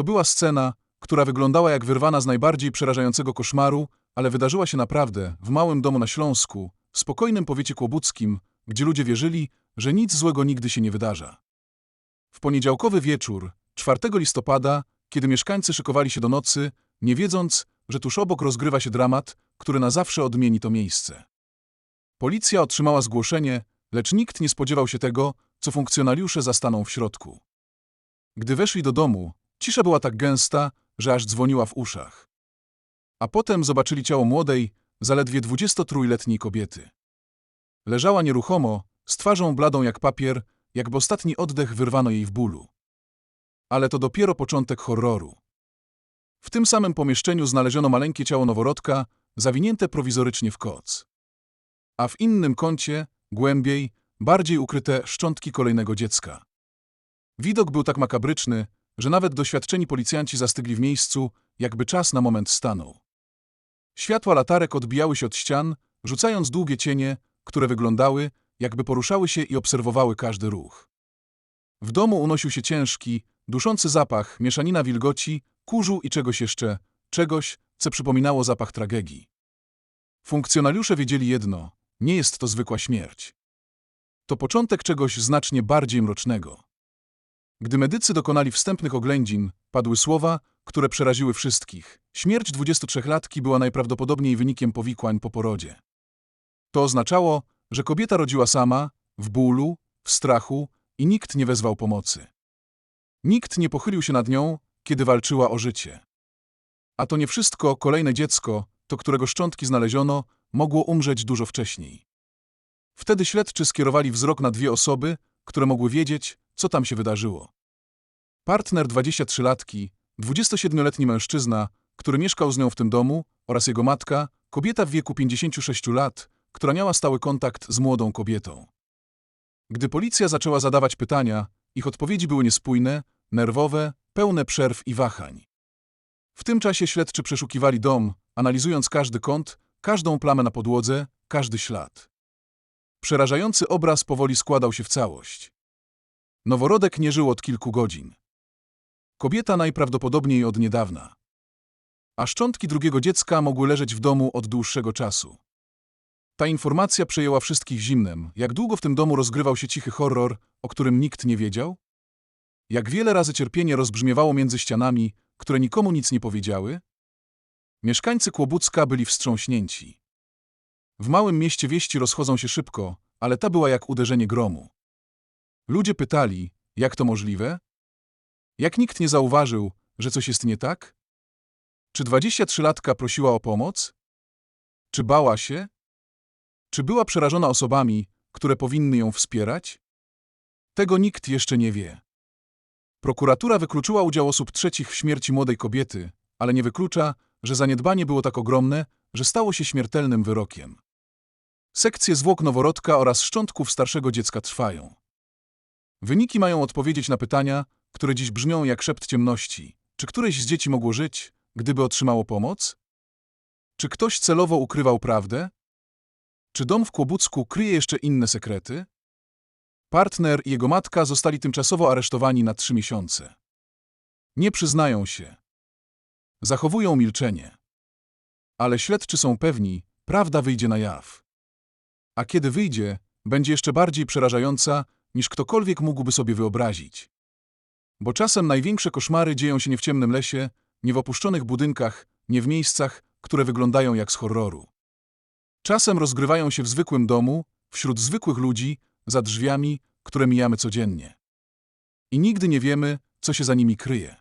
To była scena, która wyglądała jak wyrwana z najbardziej przerażającego koszmaru, ale wydarzyła się naprawdę w małym domu na Śląsku, w spokojnym powiecie kłobuckim, gdzie ludzie wierzyli, że nic złego nigdy się nie wydarza. W poniedziałkowy wieczór, 4 listopada, kiedy mieszkańcy szykowali się do nocy, nie wiedząc, że tuż obok rozgrywa się dramat, który na zawsze odmieni to miejsce. Policja otrzymała zgłoszenie, lecz nikt nie spodziewał się tego, co funkcjonariusze zastaną w środku. Gdy weszli do domu, cisza była tak gęsta, że aż dzwoniła w uszach. A potem zobaczyli ciało młodej, zaledwie 23-letniej kobiety. Leżała nieruchomo, z twarzą bladą jak papier, jakby ostatni oddech wyrwano jej w bólu. Ale to dopiero początek horroru. W tym samym pomieszczeniu znaleziono maleńkie ciało noworodka, zawinięte prowizorycznie w koc. A w innym kącie, głębiej, bardziej ukryte szczątki kolejnego dziecka. Widok był tak makabryczny, że nawet doświadczeni policjanci zastygli w miejscu, jakby czas na moment stanął. Światła latarek odbijały się od ścian, rzucając długie cienie, które wyglądały, jakby poruszały się i obserwowały każdy ruch. W domu unosił się ciężki, duszący zapach, mieszanina wilgoci, kurzu i czegoś jeszcze, czegoś, co przypominało zapach tragedii. Funkcjonariusze wiedzieli jedno, nie jest to zwykła śmierć. To początek czegoś znacznie bardziej mrocznego. Gdy medycy dokonali wstępnych oględzin, padły słowa, które przeraziły wszystkich. Śmierć 23-latki była najprawdopodobniej wynikiem powikłań po porodzie. To oznaczało, że kobieta rodziła sama, w bólu, w strachu i nikt nie wezwał pomocy. Nikt nie pochylił się nad nią, kiedy walczyła o życie. A to nie wszystko, kolejne dziecko, to którego szczątki znaleziono, mogło umrzeć dużo wcześniej. Wtedy śledczy skierowali wzrok na dwie osoby, które mogły wiedzieć, co tam się wydarzyło. Partner 23-latki, 27-letni mężczyzna, który mieszkał z nią w tym domu, oraz jego matka, kobieta w wieku 56 lat, która miała stały kontakt z młodą kobietą. Gdy policja zaczęła zadawać pytania, ich odpowiedzi były niespójne, nerwowe, pełne przerw i wahań. W tym czasie śledczy przeszukiwali dom, analizując każdy kąt, każdą plamę na podłodze, każdy ślad. Przerażający obraz powoli składał się w całość. Noworodek nie żył od kilku godzin. Kobieta najprawdopodobniej od niedawna. A szczątki drugiego dziecka mogły leżeć w domu od dłuższego czasu. Ta informacja przejęła wszystkich zimnem. Jak długo w tym domu rozgrywał się cichy horror, o którym nikt nie wiedział? Jak wiele razy cierpienie rozbrzmiewało między ścianami, które nikomu nic nie powiedziały? Mieszkańcy Kłobucka byli wstrząśnięci. W małym mieście wieści rozchodzą się szybko, ale ta była jak uderzenie gromu. Ludzie pytali, jak to możliwe? Jak nikt nie zauważył, że coś jest nie tak? Czy 23-latka prosiła o pomoc? Czy bała się? Czy była przerażona osobami, które powinny ją wspierać? Tego nikt jeszcze nie wie. Prokuratura wykluczyła udział osób trzecich w śmierci młodej kobiety, ale nie wyklucza, że zaniedbanie było tak ogromne, że stało się śmiertelnym wyrokiem. Sekcje zwłok noworodka oraz szczątków starszego dziecka trwają. Wyniki mają odpowiedzieć na pytania, które dziś brzmią jak szept ciemności. Czy któreś z dzieci mogło żyć, gdyby otrzymało pomoc? Czy ktoś celowo ukrywał prawdę? Czy dom w Kłobucku kryje jeszcze inne sekrety? Partner i jego matka zostali tymczasowo aresztowani na trzy miesiące. Nie przyznają się. Zachowują milczenie. Ale śledczy są pewni, prawda wyjdzie na jaw. A kiedy wyjdzie, będzie jeszcze bardziej przerażająca, niż ktokolwiek mógłby sobie wyobrazić. Bo czasem największe koszmary dzieją się nie w ciemnym lesie, nie w opuszczonych budynkach, nie w miejscach, które wyglądają jak z horroru. Czasem rozgrywają się w zwykłym domu, wśród zwykłych ludzi, za drzwiami, które mijamy codziennie. I nigdy nie wiemy, co się za nimi kryje.